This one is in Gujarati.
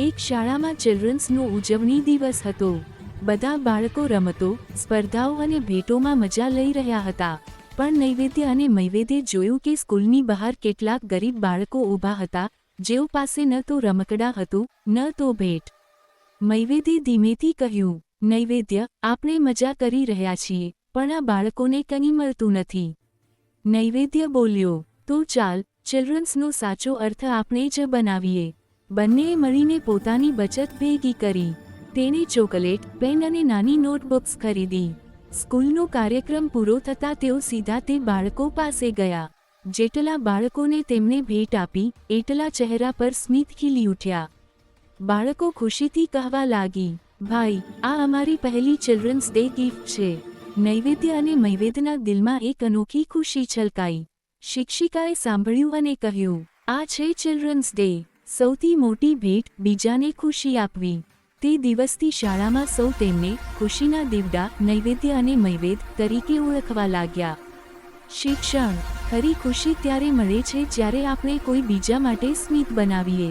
એક શાળામાં ચિલ્ડ્રન્સનો ઉજવણી દિવસ હતો. બધા બાળકો રમતો, સ્પર્ધાઓ અને ભેટોમાં મજા લઈ રહ્યા હતા. પણ નૈવેદ્ય અને મૈવેદ્યે જોયું કે સ્કૂલની બહાર કેટલાક ગરીબ બાળકો ઊભા હતા, જેઓ પાસે ન તો રમકડા હતું, ન તો ભેટ. મૈવેદે ધીમેથી કહ્યું, નૈવેદ્ય, આપણે મજા કરી રહ્યા છીએ, પણ આ બાળકોને કંઈ મળતું નથી. નૈવેદ્ય બોલ્યો, તો ચાલ ચિલ્ડ્રન્સનો સાચો અર્થ આપણે જ બનાવીએ. બંનેએ મળીને પોતાની બચત ભેગી કરી તેણે ચોકલેટ પેન અને નાની નોટબુક્સ ખરીદી સ્કૂલનો કાર્યક્રમ પૂરો થતાં તેઓ સીધા તે બાળકો પાસે ગયા જેટલા બાળકોને તેમને ભેટ આપી એટલા ચહેરા પર સ્મિત ખીલી ઉઠ્યા બાળકો ખુશીથી કહેવા લાગી ભાઈ આ અમારી પહેલી ચિલ્ડ્રન્સ ડે ગિફ્ટ છે નૈવેદ્ય અને મૈવેદના દિલમાં એક અનોખી ખુશી છલકાઈ શિક્ષિકાએ સાંભળ્યું અને કહ્યું આ છે ચિલ્ડ્રન્સ ડે સૌથી મોટી ભેટ બીજાને ખુશી આપવી. તે દિવસથી શાળામાં સૌ તેમને ખુશીના દીવડા, નૈવેદ્ય અને મૈવેદ તરીકે ઓળખવા લાગ્યા. શિક્ષણ, ખરી ખુશી ત્યારે મળે છે જ્યારે આપણે કોઈ બીજા માટે સ્મિત બનાવીએ.